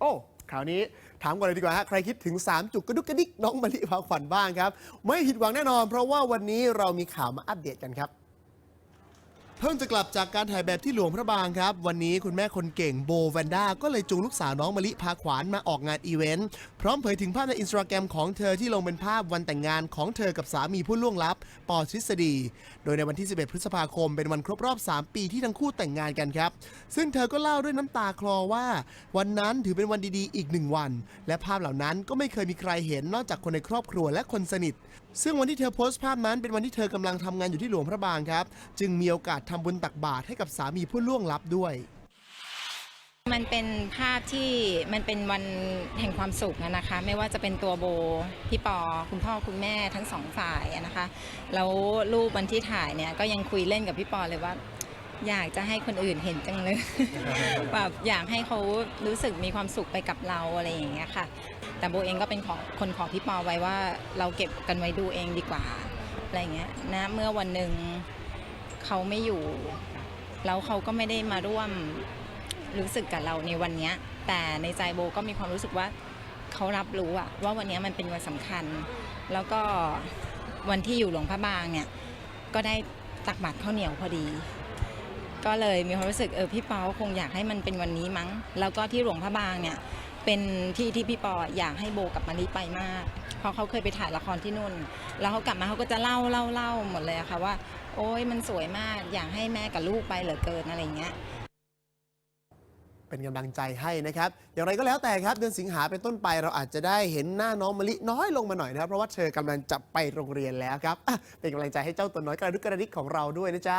โอ้คราวนี้ถามก่อนเลยดีกว่าฮะใครคิดถึง 3 จุกกระดุกกระดิกน้องมะลิพาขวัญบ้างครับ ไม่ผิดหวังแน่นอน เพราะว่าวันนี้เรามีข่าวมาอัปเดตกันครับ เพิ่งจะกลับจากการถ่ายแบบที่หลวงพระบางครับ วันนี้คุณแม่คนเก่งโบแวนด้าก็เลยจูงลูกสาวน้องมะลิพาขวานมาออกงานอีเวนต์ พร้อมเผยถึงภาพในอินสตาแกรมของเธอที่ลงเป็นภาพวันแต่งงานของเธอกับสามีผู้ล่วงลับ ปอทฤษฎี โดยในวันที่ 11 พฤษภาคมเป็นวันครบรอบ 3 ปีที่ทั้งคู่แต่งงานกันครับ ซึ่งเธอก็เล่าด้วยน้ำตาคลอว่า วันนั้นถือเป็นวันดีๆ อีกหนึ่งวัน และภาพเหล่านั้นก็ไม่เคยมีใครเห็นนอกจากคนในครอบครัวและคนสนิท ซึ่งวันที่เธอโพสต์ภาพนั้นเป็นวันที่เธอกำลังทำงานอยู่ที่หลวงพระบางครับ จึงมีโอกาสทำบุญตักบาตรให้กับสามีผู้ล่วงลับด้วย มันเป็นภาพที่มันเป็นวันแห่งความสุขอะนะคะ ไม่ว่าจะเป็นตัวโบพี่ปอ คุณพ่อคุณแม่ทั้งสองฝ่ายอะนะคะแล้วรูปวันที่ถ่ายเนี่ยก็ยังคุยเล่นกับพี่ปอเลยว่า อยากจะให้คนอื่นเห็นจังเลย แบบอยากให้เขารู้สึกมีความสุขไปกับเราอะไรอย่างเงี้ยค่ะ แต่โบเองก็เป็นขอคนขอพี่ปอไว้ว่าเราเก็บกันไว้ดูเองดีกว่าอะไรอย่างเงี้ยนะเมื่อวันหนึ่ง เขาไม่อยู่ แล้วเขาก็ไม่ได้มาร่วมรู้สึกกับเราในวันนี้ แต่ในใจโบก็มีความรู้สึกว่าเขารับรู้อะว่าวันนี้มันเป็นวันสำคัญ แล้วก็วันที่อยู่หลวงพระบางเนี่ยก็ได้ตักบาตรข้าวเหนียวพอดี ก็เลยมีความรู้สึกเออพี่ปอคงอยากให้มันเป็นวันนี้มั้ง แล้วก็ที่หลวงพระบางเนี่ยเป็นที่ที่พี่ปออยากให้โบกับมาริไปมาก เพราะเขาเคยไปถ่ายละครที่นู่น แล้วเขากลับมาเขาก็จะเล่าเล่าเล่าหมดเลยอะค่ะว่า โอ้ยมันสวยมากอยากให้แม่กับลูกไปเหลือเกินอะไรอย่างเงี้ย เป็นกำลังใจให้นะครับ อย่างไรก็แล้วแต่ครับ เดือนสิงหาเป็นต้นไปเราอาจจะได้เห็นหน้าน้องมะลิน้อยลงมาหน่อยนะครับ เพราะว่าเธอกำลังจะไปโรงเรียนแล้วครับอะเป็นกำลังใจให้เจ้าตัวน้อยกระดุกกระดิกของเราด้วยนะจ๊ะ